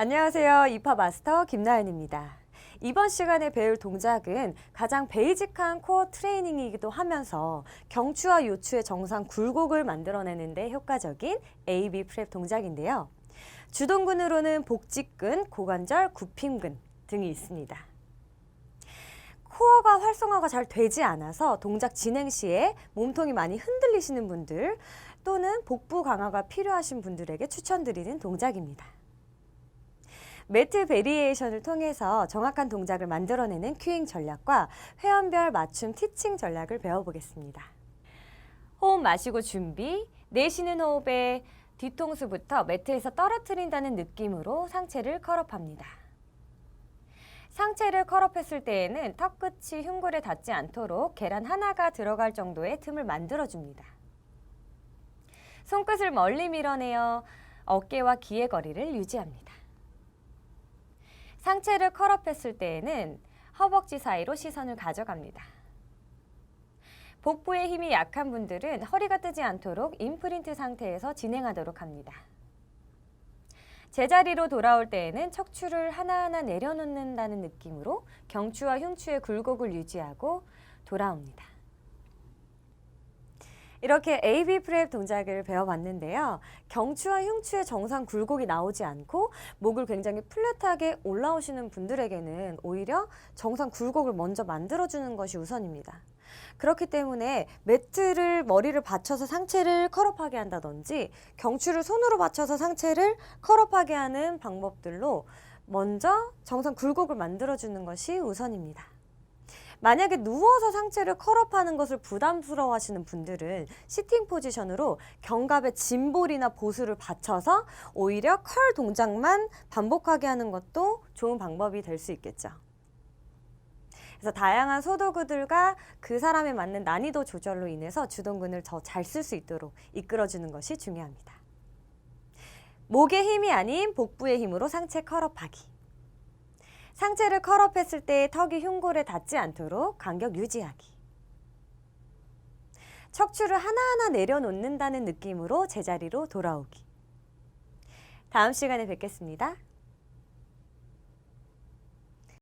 안녕하세요. 이파 마스터 김나연입니다. 이번 시간에 배울 동작은 가장 베이직한 코어 트레이닝이기도 하면서 경추와 요추의 정상 굴곡을 만들어내는 데 효과적인 AB 프랩 동작인데요. 주동근으로는 복직근, 고관절, 굽힘근 등이 있습니다. 코어가 활성화가 잘 되지 않아서 동작 진행 시에 몸통이 많이 흔들리시는 분들 또는 복부 강화가 필요하신 분들에게 추천드리는 동작입니다. 매트 베리에이션을 통해서 정확한 동작을 만들어내는 큐잉 전략과 회원별 맞춤 티칭 전략을 배워보겠습니다. 호흡 마시고 준비, 내쉬는 호흡에 뒤통수부터 매트에서 떨어뜨린다는 느낌으로 상체를 컬업합니다. 상체를 컬업했을 때에는 턱 끝이 흉골에 닿지 않도록 계란 하나가 들어갈 정도의 틈을 만들어줍니다. 손끝을 멀리 밀어내어 어깨와 귀의 거리를 유지합니다. 상체를 컬업했을 때에는 허벅지 사이로 시선을 가져갑니다. 복부의 힘이 약한 분들은 허리가 뜨지 않도록 임프린트 상태에서 진행하도록 합니다. 제자리로 돌아올 때에는 척추를 하나하나 내려놓는다는 느낌으로 경추와 흉추의 굴곡을 유지하고 돌아옵니다. 이렇게 AB 프랩 동작을 배워봤는데요. 경추와 흉추의 정상 굴곡이 나오지 않고 목을 굉장히 플랫하게 올라오시는 분들에게는 오히려 정상 굴곡을 먼저 만들어주는 것이 우선입니다. 그렇기 때문에 매트를 머리를 받쳐서 상체를 컬업하게 한다든지 경추를 손으로 받쳐서 상체를 컬업하게 하는 방법들로 먼저 정상 굴곡을 만들어주는 것이 우선입니다. 만약에 누워서 상체를 컬업하는 것을 부담스러워 하시는 분들은 시팅 포지션으로 견갑에 짐볼이나 보수를 받쳐서 오히려 컬 동작만 반복하게 하는 것도 좋은 방법이 될 수 있겠죠. 그래서 다양한 소도구들과 그 사람에 맞는 난이도 조절로 인해서 주동근을 더 잘 쓸 수 있도록 이끌어주는 것이 중요합니다. 목의 힘이 아닌 복부의 힘으로 상체 컬업하기. 상체를 컬업했을 때 턱이 흉골에 닿지 않도록 간격 유지하기. 척추를 하나하나 내려놓는다는 느낌으로 제자리로 돌아오기. 다음 시간에 뵙겠습니다.